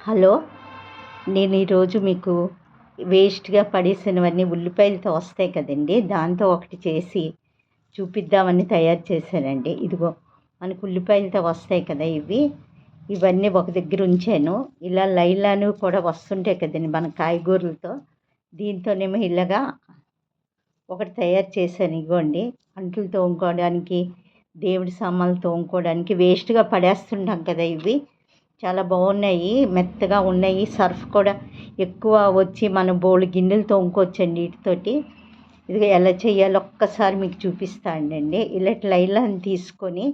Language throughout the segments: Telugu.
హలో నేను ఈరోజు మీకు వేస్ట్గా పడేసినవన్నీ ఉల్లిపాయలతో వస్తాయి కదండి. దాంతో ఒకటి చేసి చూపిద్దామని తయారు చేశానండి. ఇదిగో మనకు ఉల్లిపాయలతో వస్తాయి కదా ఇవి. ఇవన్నీ ఒక దగ్గర ఉంచాను. ఇలా లైలాను కూడా వస్తుంటాయి కదండి మన కాయగూరలతో. దీంతోనేమో ఇలాగా ఒకటి తయారు చేశాను. ఇగోండి అంట్లు తోముకోవడానికి దేవుడి సామాన్లు తోముకోవడానికి వేస్ట్గా పడేస్తుంటాం కదా ఇవి. చాలా బాగున్నాయి. మెత్తగా ఉన్నాయి. సర్ఫ్ కూడా ఎక్కువ వచ్చి మనం బోళ్ళు గిన్నెలు తోముకోవచ్చండి వీటితోటి. ఇది ఎలా చేయాలో ఒక్కసారి మీకు చూపిస్తానండి ఇలాంటి లైలాన్ని తీసుకొని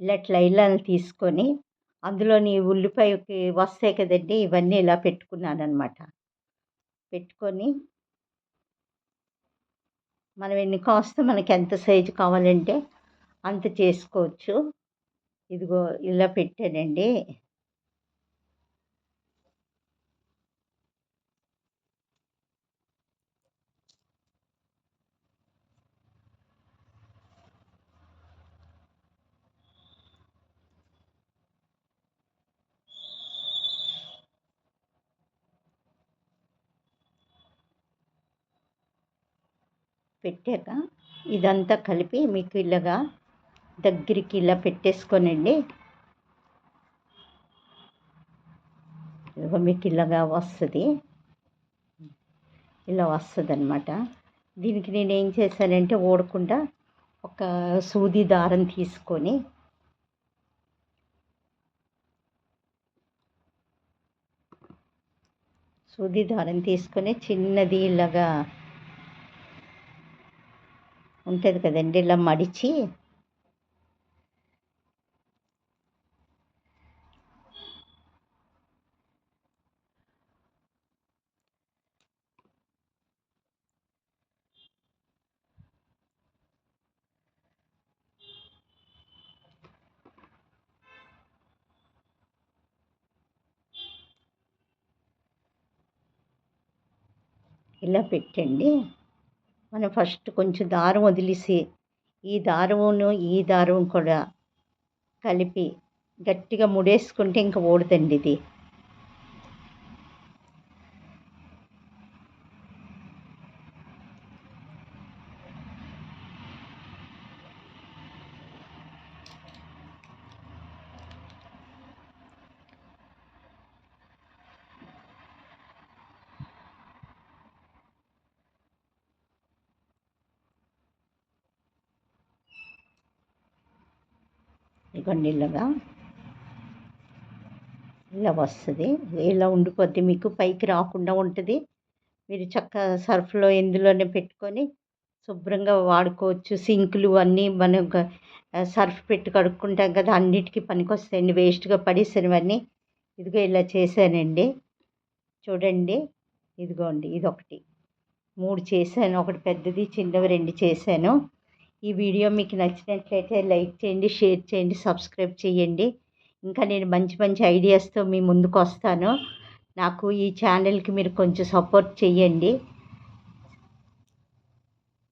ఇలాంటి లైలాన్ని తీసుకొని అందులోని ఉల్లిపాయకి వస్తాయి కదండి ఇవన్నీ ఇలా పెట్టుకున్నాను అనమాట పెట్టుకొని మనం ఎన్ని కాస్త మనకి ఎంత సైజు కావాలంటే అంత చేసుకోవచ్చు. ఇదిగో ఇలా పెట్టానండి. పెట్టాక ఇదంతా కలిపి మీకు ఇలాగా దగ్గరికి ఇలా పెట్టేసుకోనండి. ఇదిగో మీకు ఇలాగా వస్తుంది. ఇలా వస్తుంది అనమాట దీనికి నేను ఏం చేశానంటే ఓడకుండా ఒక సూది దారం తీసుకొని సూది దారం తీసుకొని చిన్నది ఇలాగా ఉంటుంది కదండి ఇలా మడిచి ఇలా పెట్టండి. మనం ఫస్ట్ కొంచెం దారం వదిలేసి ఈ దారమును ఈ దారం కూడా కలిపి గట్టిగా ముడేసుకుంటే ఇంకా ఓడదండి ఇది. ఇదిగోండి ఇలాగా ఇలా వస్తుంది. ఇలా ఉండిపోద్ది. మీకు పైకి రాకుండా ఉంటుంది. మీరు చక్క సర్ఫ్లో ఎందులోనే పెట్టుకొని శుభ్రంగా వాడుకోవచ్చు. సింకులు అన్నీ మనం సర్ఫ్ పెట్టి కడుక్కుంటాం కదా అన్నిటికీ పనికొస్తాయండి. వేస్ట్గా పడేసినవన్నీ. ఇదిగో ఇలా చేశానండి. చూడండి. ఇదిగోండి. ఇది ఒకటి మూడు చేశాను. ఒకటి పెద్దది చిన్నవి రెండు చేశాను. ఈ వీడియో మీకు నచ్చినట్లయితే లైక్ చేయండి షేర్ చేయండి సబ్స్క్రైబ్ చేయండి. ఇంకా నేను మంచి మంచి ఐడియాస్తో మీ ముందుకు వస్తాను. నాకు ఈ ఛానల్కి మీరు కొంచెం సపోర్ట్ చేయండి.